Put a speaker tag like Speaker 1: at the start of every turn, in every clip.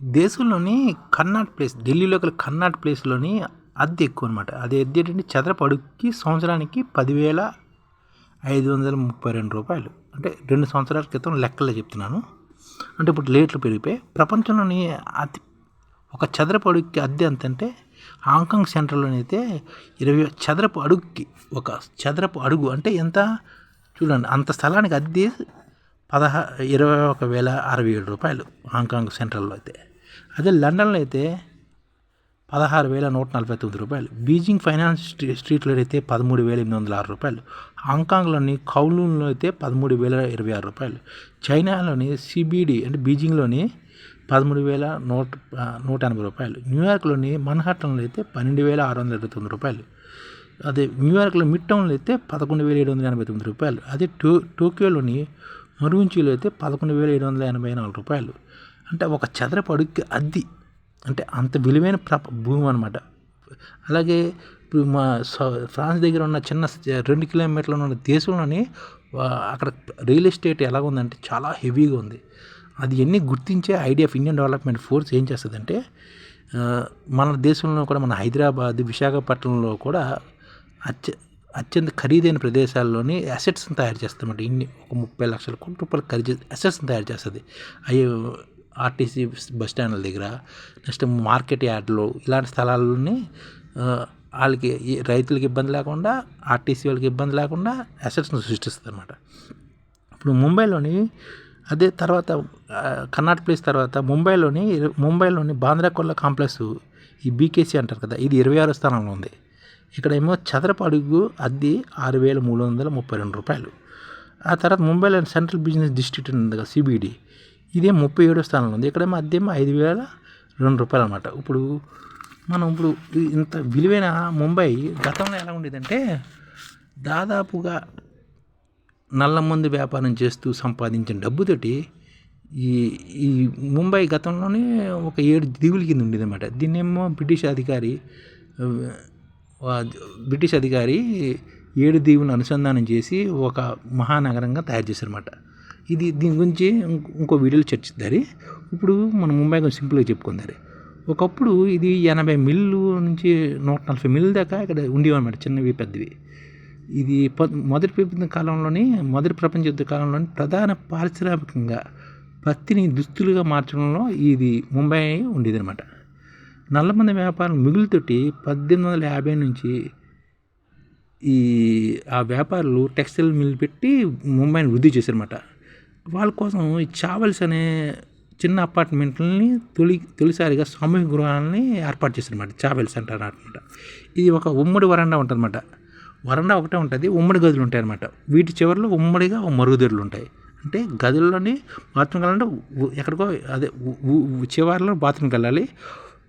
Speaker 1: దేశంలోని కన్నాట్ ప్లేస్ ఢిల్లీలో గల కన్నాట్ ప్లేస్లోని అద్దె ఎక్కువ అనమాట అది అద్దె ఏంటంటే చదరపు అడుగుకి సంవత్సరానికి పదివేల ఐదు వందల ముప్పై రెండు రూపాయలు. అంటే రెండు సంవత్సరాల క్రితం లెక్కలే చెప్తున్నాను. అంటే ఇప్పుడు రేట్లు పెరిగిపోయి ప్రపంచంలోని అతి ఒక చదరపు అడుగుకి అద్దె ఎంత అంటే హాంకాంగ్ సెంటర్లోని అయితే ఇరవై చదరపు అడుగుకి ఒక చదరపు అడుగు అంటే ఎంత? చూడండి అంత స్థలానికి అద్దె పదహా ఇరవై ఒక వేల అరవై ఏడు రూపాయలు హాంకాంగ్ సెంట్రల్లో అయితే. అదే లండన్లో అయితే పదహారు వేల నూట నలభై తొమ్మిది రూపాయలు. బీజింగ్ ఫైనాన్స్ స్ట్రీ స్ట్రీట్లో అయితే పదమూడు వేల ఎనిమిది వందల ఆరు రూపాయలు. హాంకాంగ్లోని కౌలూన్లో అయితే పదమూడు వేల ఇరవై ఆరు రూపాయలు. చైనాలోని సిబిడి అంటే బీజింగ్లోని పదమూడు వేల నూట నూట ఎనభై రూపాయలు. న్యూయార్క్లోని మన్హాటన్లో అయితే పన్నెండు వేల ఆరు వందల ఇరవై తొమ్మిది రూపాయలు. అదే న్యూయార్క్లో మిడ్ టౌన్లో అయితే పదకొండు వేల ఏడు వందల ఎనభై తొమ్మిది రూపాయలు. అదే టో టోక్యోలోని మరుంచిలో అయితే పదకొండు వేల ఏడు వందల ఎనభై నాలుగు రూపాయలు. అంటే ఒక చదరపు అడుగుకి అద్ది. అంటే అంత విలువైన ప్రప భూమి అనమాట అలాగే ఇప్పుడు మా ఫ్రాన్స్ దగ్గర ఉన్న చిన్న రెండు కిలోమీటర్లు ఉన్న దేశంలోని అక్కడ రియల్ ఎస్టేట్ ఎలా ఉందంటే చాలా హెవీగా ఉంది. అది ఎన్ని గుర్తించే idea of Indian development force ఏం చేస్తుందంటే మన దేశంలో కూడా మన హైదరాబాద్ విశాఖపట్నంలో కూడా అత్య అత్యంత ఖరీదైన ప్రదేశాల్లోని అసెట్స్ని తయారు చేస్తామంటే ఇన్ని ఒక ముప్పై లక్షల కోట్ల రూపాయలు ఖరీదు అసెట్స్ని తయారు చేస్తుంది. అవి ఆర్టీసీ బస్ స్టాండ్ల దగ్గర నెక్స్ట్ మార్కెట్ యార్డ్లు ఇలాంటి స్థలాలని వాళ్ళకి రైతులకి ఇబ్బంది లేకుండా ఆర్టీసీ వాళ్ళకి ఇబ్బంది లేకుండా అసెట్స్ని సృష్టిస్తుంది అనమాట ఇప్పుడు ముంబైలోని అదే తర్వాత కర్ణాటక ప్లేస్ తర్వాత ముంబైలోని ముంబైలోని బాంద్రాకొల్ల కాంప్లెక్స్ ఈ బీకేసీ అంటారు కదా ఇది ఇరవై ఆరో స్థానంలో ఉంది. ఇక్కడ ఏమో చదరపు అడుగు అద్దె ఆరు వేల మూడు వందల ముప్పై రెండు రూపాయలు. ఆ తర్వాత ముంబైలో సెంట్రల్ బిజినెస్ డిస్ట్రిక్ట్ ఉంది కదా సిబిడి. ఇదే ముప్పై ఏడో స్థానంలో ఉంది. ఇక్కడ అద్దెమో ఐదు వేల రెండు రూపాయలు అనమాట ఇప్పుడు మనం ఇప్పుడు ఇంత విలువైన ముంబై గతంలో ఎలా ఉండేదంటే దాదాపుగా నల్ల మందు వ్యాపారం చేస్తూ సంపాదించిన డబ్బుతోటి ఈ ఈ ముంబై గతంలోనే ఒక ఏడు దీవుల కింద ఉండేదన్నమాట. దీన్నేమో బ్రిటిష్ అధికారి బ్రిటిష్ అధికారి ఏడు దీవులను అనుసంధానం చేసి ఒక మహానగరంగా తయారు చేశారన్నమాట. ఇది దీని గురించి ఇంకో వీడియోలో చర్చిద్దారు. ఇప్పుడు మనం ముంబై గురించి సింపుల్గా చెప్పుకుందారు. ఒకప్పుడు ఇది ఎనభై మిల్లు నుంచి నూట నలభై మిల్లు దాకా ఇక్కడ ఉండేవన్నమాట చిన్నవి పెద్దవి. ఇది మొదటి ప్రపంచ కాలంలోని మొదటి ప్రపంచ యుద్ధ కాలంలోని ప్రధాన పారిశ్రామికంగా పత్తిని దుస్తులుగా మార్చడంలో ఇది ముంబై ఉండేదన్నమాట. నల్లమంద వ్యాపారం మిగులుతోటి పద్దెనిమిది వందల యాభై నుంచి ఈ ఆ వ్యాపారులు టెక్స్టైల్ మిల్ పెట్టి ముంబైని వృద్ధి చేశారన్నమాట. వాళ్ళ కోసం ఈ చావెల్స్ అనే చిన్న అపార్ట్మెంట్లని తొలి తొలిసారిగా సామూహిక గృహాలని ఏర్పాటు చేశారనమాట చావెల్స్ అంటారు అనమాట ఇది ఒక ఉమ్మడి వరండా ఉంటుందన్నమాట. వరండా ఒకటే ఉంటుంది ఉమ్మడి గదులు ఉంటాయి అనమాట వీటి చివరిలో ఉమ్మడిగా మరుగుదొడ్లు ఉంటాయి. అంటే గదుల్లోని బాత్రూమ్కి వెళ్ళాలంటే ఎక్కడికో అదే చివరిలో బాత్రూమ్కి వెళ్ళాలి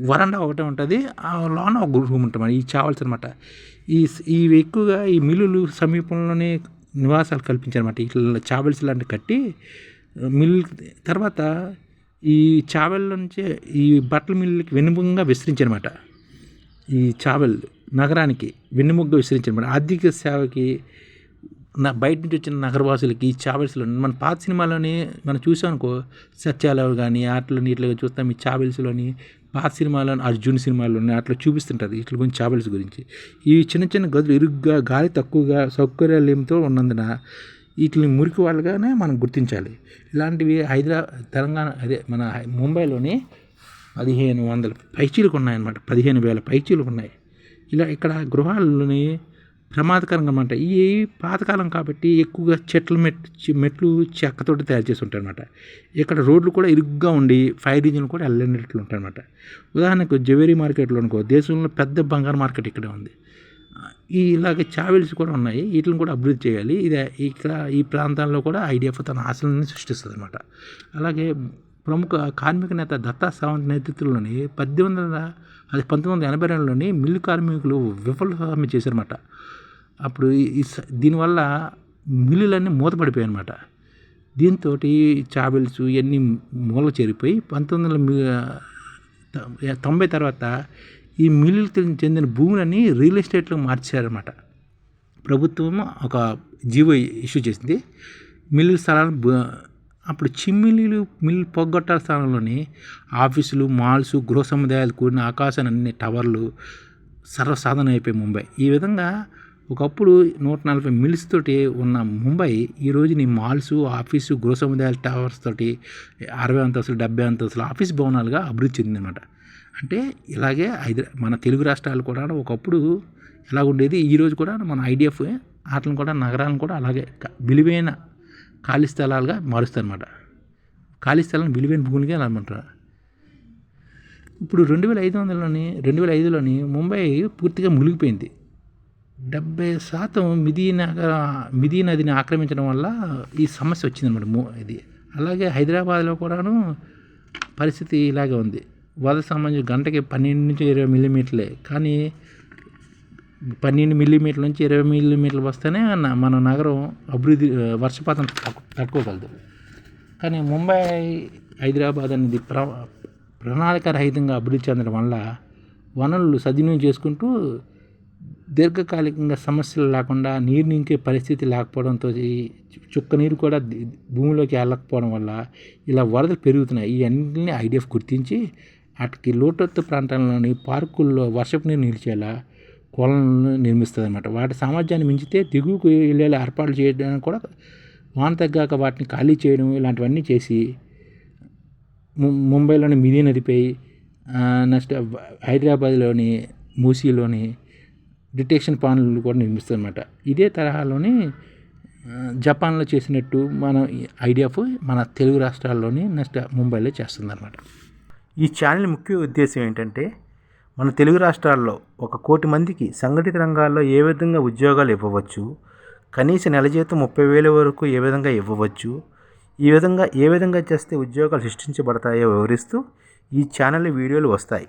Speaker 1: వరండా ఒకటే ఉంటుంది ఆ లోన ఒక రూమ్ ఉంటుంది ఈ చావల్స్ అనమాట ఈ ఇవి ఎక్కువగా ఈ మిల్లులు సమీపంలోనే నివాసాలు కల్పించారన్నమాట. ఇట్లా చావెల్స్ లాంటివి కట్టి మిల్ తర్వాత ఈ చావెల్ నుంచి ఈ బట్టల మిల్లుకి వెనుముగా విస్తరించారన్నమాట. ఈ చావెల్ నగరానికి వెన్నుముగ్గా విస్తరించారన్నమాట. ఆర్థిక సేవకి నా బయట నుంచి వచ్చిన నగరవాసులకి ఈ చావెల్స్లో మన పాత సినిమాలోని మనం చూసామనుకో సత్యాలవు కానీ ఆటలు నీటిలో చూస్తాం. ఈ చావెల్స్లోని పాత సినిమాలో అర్జున్ సినిమాలోని అట్లా చూపిస్తుంటుంది వీటి గురించి చావెల్స్ గురించి. ఈ చిన్న చిన్న గదులు ఇరుగ్గా గాలి తక్కువగా సౌకర్యాలయంతో ఉన్నందున వీటిని మురికి వాళ్ళగానే మనం గుర్తించాలి. ఇలాంటివి హైదరాబాద్ తెలంగాణ అదే మన ముంబైలోని పదిహేను వందల పైచీలకు ఉన్నాయన్నమాట పదిహేను వేల పైచీలకు ఉన్నాయి ఇలా ఇక్కడ గృహాలని ప్రమాదకరంగా అనమాట ఈ పాతకాలం కాబట్టి ఎక్కువగా చెట్ల మెట్ మెట్లు చెక్కతోటి తయారు చేసి ఉంటాయనమాట ఇక్కడ రోడ్లు కూడా ఇరుగ్గా ఉండి ఫైర్ ఇంజిన్ కూడా వెళ్ళినట్లు ఉంటాయన్నమాట ఉదాహరణకు జవేరీ మార్కెట్లో అనుకో దేశంలో పెద్ద బంగారు మార్కెట్ ఇక్కడే ఉంది. ఈ ఇలాగ చావెల్స్ కూడా ఉన్నాయి. వీటిని కూడా అభివృద్ధి చేయాలి. ఇది ఇక్కడ ఈ ప్రాంతాల్లో కూడా ఐడిఎఫ్ తన ఆశలను సృష్టిస్తుంది అనమాట అలాగే ప్రముఖ కార్మిక నేత దత్తా సావంత్ నేతృత్వంలోని పద్దెనిమిది వందల అది పంతొమ్మిది వందల ఎనభై రెండులోని మిల్లు కార్మికులు విఫలహామీ చేశారన్నమాట. అప్పుడు ఈ దీనివల్ల మిల్లులన్నీ మూతపడిపోయాయి అనమాట దీంతో చాబెల్స్ ఇవన్నీ మూల చేరిపోయి పంతొమ్మిది వందల తొంభై తర్వాత ఈ మిల్లులకు చెందిన భూములని రియల్ ఎస్టేట్లో మార్చారన్నమాట ప్రభుత్వం ఒక జీవో ఇష్యూ చేసింది. మిల్లు స్థలాలు అప్పుడు చిమ్మిల్లు మిల్లు పొగ్గొట్టాల స్థానంలోని ఆఫీసులు మాల్స్ గృహ సముదాయాలు కూడిన ఆకాశాన్ని అన్ని టవర్లు సర్వసాధన అయిపోయి ముంబై. ఈ విధంగా ఒకప్పుడు నూట నలభై మిల్స్ తోటి ఉన్న ముంబై ఈరోజు నీ మాల్స్ ఆఫీసు గృహ సముదాయాల టవర్స్ తోటి అరవై అంతస్తులు డెబ్బై అంతస్తులు ఆఫీస్ భవనాలుగా అభివృద్ధి చెందిందన్నమాట. అంటే ఇలాగే హైదరా మన తెలుగు రాష్ట్రాలు కూడా ఒకప్పుడు ఎలా ఉండేది ఈరోజు కూడా మన ఐడిఎఫ్ ఆటలను కూడా నగరాలను కూడా అలాగే విలువైన ఖాళీ స్థలాలుగా మారుస్తారన్నమాట. ఖాళీ స్థలాలను విలువైన భూములుగా అనమాట ఇప్పుడు రెండు వేల ఐదు వందలలోని రెండు వేల ఐదులోని ముంబై పూర్తిగా మునిగిపోయింది. డెబ్బై శాతం మిదీ నగర మిదీ నదిని ఆక్రమించడం వల్ల ఈ సమస్య వచ్చిందన్నమాట మూ ఇది. అలాగే హైదరాబాద్లో కూడాను పరిస్థితి ఇలాగే ఉంది. వరద సంబంధించి గంటకి పన్నెండు నుంచి ఇరవై మిల్లీమీటర్లే. కానీ పన్నెండు మిల్లీమీటర్ల నుంచి ఇరవై మిల్లీమీటర్లు వస్తేనే మన నగరం అభివృద్ధి వర్షపాతం తట్టుకోగలదు. కానీ ముంబై హైదరాబాద్ అనేది ప్ర ప్రణాళిక రహితంగా అభివృద్ధి చెందడం వల్ల వనరులు సద్వినియోగం చేసుకుంటూ దీర్ఘకాలికంగా సమస్యలు లేకుండా నీరు నింకే పరిస్థితి లేకపోవడంతో ఈ చుక్క నీరు కూడా భూమిలోకి వెళ్ళకపోవడం వల్ల ఇలా వరదలు పెరుగుతున్నాయి. ఇవన్నీ ఐడిఎఫ్ గుర్తించి వాటికి లోటత్తు ప్రాంతాల్లోని పార్కుల్లో వర్షపు నీరు నిలిచేలా కొలను నిర్మిస్తుంది అనమాట వాటి సామర్థ్యాన్ని మించితే దిగువకు వెళ్ళేలా ఏర్పాట్లు చేయడానికి కూడా వాన తగ్గాక వాటిని ఖాళీ చేయడం ఇలాంటివన్నీ చేసి ముంబైలోని మిది నదిపై నెక్స్ట్ హైదరాబాద్లోని మూసీలోని డిటెక్షన్ పాండ్లు కూడా నిర్మిస్తుందన్నమాట ఇదే తరహాలోని జపాన్లో చేసినట్టు మన ఐడియా మన తెలుగు రాష్ట్రాల్లోని నెక్స్ట్ ముంబైలో చేస్తుందన్నమాట.
Speaker 2: ఈ ఛానల్ ముఖ్య ఉద్దేశం ఏంటంటే మన తెలుగు రాష్ట్రాల్లో ఒక కోటి మందికి సంఘటిత రంగాల్లో ఏ విధంగా ఉద్యోగాలు ఇవ్వవచ్చు కనీస నెల జీతం ముప్పై వేల వరకు ఏ విధంగా ఇవ్వవచ్చు ఈ విధంగా ఏ విధంగా చేస్తే ఉద్యోగాలు సృష్టించబడతాయో వివరిస్తూ ఈ ఛానల్ వీడియోలు వస్తాయి.